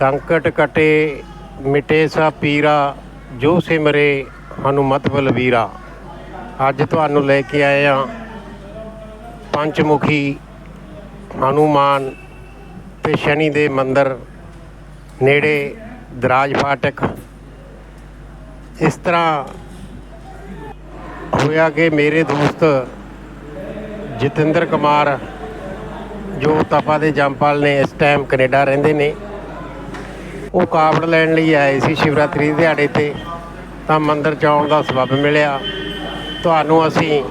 ਸੰਕਟ ਕਟੇ, ਮਿਟੇ ਸਾ ਪੀਰਾ, ਜੋ ਸਿਮਰੇ ਹਨੂਮਤ ਬਲਵੀਰਾ। ਅੱਜ ਤੁਹਾਨੂੰ ਲੈ ਕੇ ਆਏ ਹਾਂ ਪੰਚਮੁਖੀ ਹਨੂਮਾਨ ਤੇ ਸ਼ਨੀ ਦੇ ਮੰਦਰ ਨੇੜੇ ਦਰਾਜ ਫਾਟਕ। ਇਸ ਤਰ੍ਹਾਂ ਹੋਇਆ ਕਿ ਮੇਰੇ ਦੋਸਤ ਜਤਿੰਦਰ ਕੁਮਾਰ, ਜੋ ਤਪਾ ਦੇ ਜੰਪਾਲ ਨੇ ਇਸ ਟਾਈਮ ਕੈਨੇਡਾ ਰਹਿੰਦੇ ਨੇ ਉਹ ਕਾਵੜ ਲੈਣ ਲਈ ਆਏ ਸੀ ਸ਼ਿਵਰਾਤਰੀ ਦਿਹਾੜੇ ਤੇ। ਤਾਂ ਮੰਦਰ ਚ ਆਉਣ ਦਾ ਸਬਬ ਮਿਲਿਆ। ਤੁਹਾਨੂੰ ਅਸੀਂ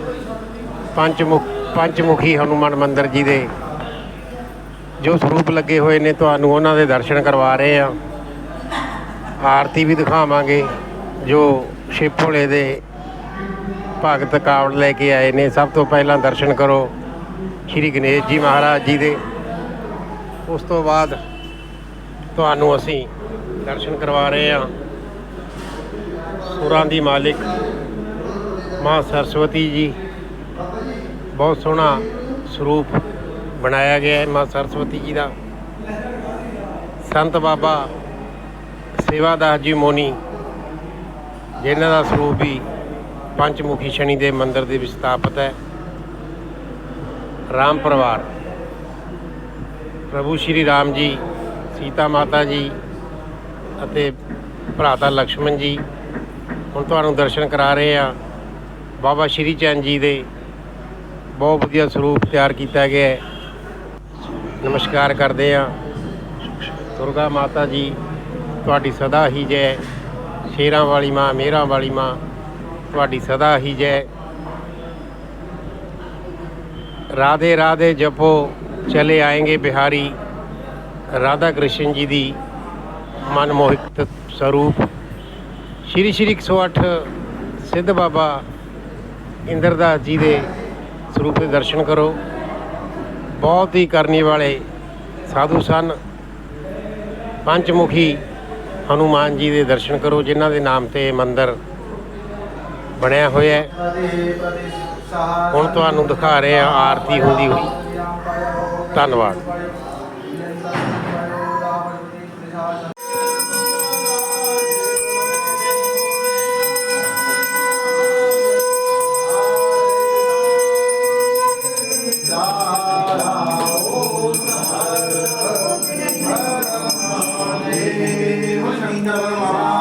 ਪੰਚਮੁਖ, ਪੰਚਮੁਖੀ ਹਨੂਮਾਨ ਮੰਦਰ ਜੀ ਦੇ ਜੋ ਸਰੂਪ ਲੱਗੇ ਹੋਏ ਨੇ, ਤੁਹਾਨੂੰ ਉਹਨਾਂ ਦੇ ਦਰਸ਼ਨ ਕਰਵਾ ਰਹੇ ਹਾਂ। ਆਰਤੀ ਵੀ ਦਿਖਾਵਾਂਗੇ, ਜੋ ਸ਼ਿਵ ਭੋਲੇ ਦੇ ਭਗਤ ਕਾਵੜ ਲੈ ਕੇ ਆਏ ਨੇ। ਸਭ ਤੋਂ ਪਹਿਲਾਂ ਦਰਸ਼ਨ ਕਰੋ, ਸ਼੍ਰੀ ਗਣੇਸ਼ ਜੀ ਮਹਾਰਾਜ ਜੀ ਦੇ। ਉਸ ਤੋਂ ਬਾਅਦ ਤੁਹਾਨੂੰ ਅਸੀਂ ਦਰਸ਼ਨ ਕਰਵਾ ਰਹੇ ਹਾਂ। ਸੁਰਾਂ ਦੀ ਮਾਲਿਕ ਮਾਂ ਸਰਸਵਤੀ ਜੀ, ਬਹੁਤ ਸੋਹਣਾ ਸਰੂਪ ਬਣਾਇਆ ਗਿਆ ਹੈ ਮਾਂ ਸਰਸਵਤੀ ਜੀ ਦਾ। ਸੰਤ ਬਾਬਾ ਸੇਵਾਦਾਸ ਜੀ ਮੋਨੀ, ਜਿਨ੍ਹਾਂ ਦਾ ਸਰੂਪ ਵੀ ਪੰਚਮੁਖੀ ਸ਼ਨੀ ਦੇ ਮੰਦਿਰ ਦੇ ਵਿੱਚ ਸਥਾਪਿਤ ਹੈ। ਰਾਮ ਪਰਿਵਾਰ, ਪ੍ਰਭੂ ਸ਼੍ਰੀ ਰਾਮ ਜੀ ਸੀਤਾ ਮਾਤਾ ਜੀ ਅਤੇ ਭਰਾਤਾ ਲక్ష్మణ ਜੀ ਹੁਣ ਤੁਹਾਨੂੰ ਦਰਸ਼ਨ ਕਰਾ ਰਹੇ ਆ। ਬਾਬਾ ਸ਼੍ਰੀ ਚੰਦ ਜੀ ਦੇ ਬਹੁਤ ਵਧੀਆ ਸਰੂਪ ਤਿਆਰ ਕੀਤਾ ਗਿਆ ਹੈ। ਨਮਸਕਾਰ ਕਰਦੇ ਆ। ਦੁਰਗਾ ਮਾਤਾ ਜੀ, ਤੁਹਾਡੀ ਸਦਾ ਹੀ ਜੈ। ਸ਼ੇਰਾਂ ਵਾਲੀ ਮਾਂ, ਮੇਰਾਂ ਵਾਲੀ ਮਾਂ, ਤੁਹਾਡੀ ਸਦਾ ਹੀ ਜੈ। ਰਾਧੇ ਰਾਧੇ ਜਪੋ, ਚਲੇ ਆਏਗੇ ਬਿਹਾਰੀ। ਰਾਧਾ ਕ੍ਰਿਸ਼ਨ ਜੀ ਦੀ ਮਨਮੋਹਿਤ ਸਰੂਪ, ਸ਼੍ਰੀ ਸ਼੍ਰੀ 108 ਸਿੱਧ ਬਾਬਾ ਇੰਦਰਦਾਸ ਜੀ ਦੇ ਸਰੂਪ ਦੇ ਦਰਸ਼ਨ ਕਰੋ। ਬਹੁਤ ਹੀ ਕਰਨੀ ਵਾਲੇ ਸਾਧੂ ਸਨ, ਪੰਚਮੁਖੀ ਹਨੂਮਾਨ ਜੀ ਦੇ ਦਰਸ਼ਨ ਕਰੋ, ਜਿਨ੍ਹਾਂ ਦੇ ਨਾਮ ਤੇ ਇਹ ਮੰਦਿਰ ਬਣਿਆ ਹੋਇਆ ਹੈ। ਹੁਣ ਤੁਹਾਨੂੰ ਦਿਖਾ ਰਹੇ ਹਾਂ ਆਰਤੀ ਹੁੰਦੀ ਹੋਈ। ਧੰਨਵਾਦ। Hare Hare Hare Hare